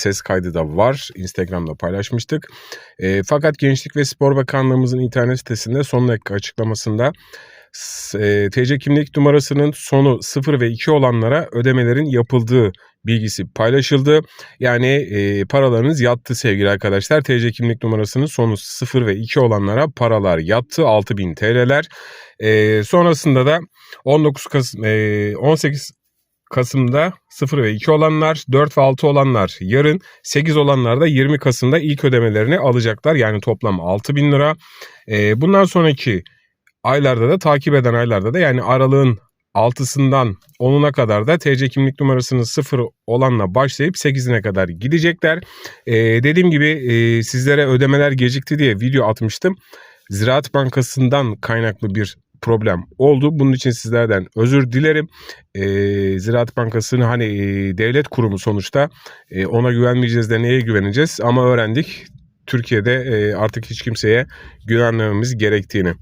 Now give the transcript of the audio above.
ses kaydı da var. Instagram'da paylaşmıştık. E, fakat Gençlik ve Spor Bakanlığımızın internet sitesinde son dakika açıklamasında e, TC kimlik numarasının sonu 0 ve 2 olanlara ödemelerin yapıldığı bilgisi paylaşıldı. Yani e, paralarınız yattı sevgili arkadaşlar. TC kimlik numarasının sonu 0 ve 2 olanlara paralar yattı 6000 TL'ler. E, sonrasında da 19 Kasım e, 18 Kasım'da 0 ve 2 olanlar, 4 ve 6 olanlar yarın, 8 olanlar da 20 Kasım'da ilk ödemelerini alacaklar. Yani toplam 6000 lira. E, bundan sonraki aylarda da takip eden aylarda da yani aralığın 6'sından 10'una kadar da TC kimlik numarasının 0 olanla başlayıp 8'ine kadar gidecekler. Ee, dediğim gibi e, sizlere ödemeler gecikti diye video atmıştım. Ziraat Bankası'ndan kaynaklı bir problem oldu. Bunun için sizlerden özür dilerim. Ee, Ziraat Bankası'nı hani e, devlet kurumu sonuçta E, ona güvenmeyeceğiz de neye güveneceğiz ama öğrendik. Türkiye'de e, artık hiç kimseye güvenmememiz gerektiğini.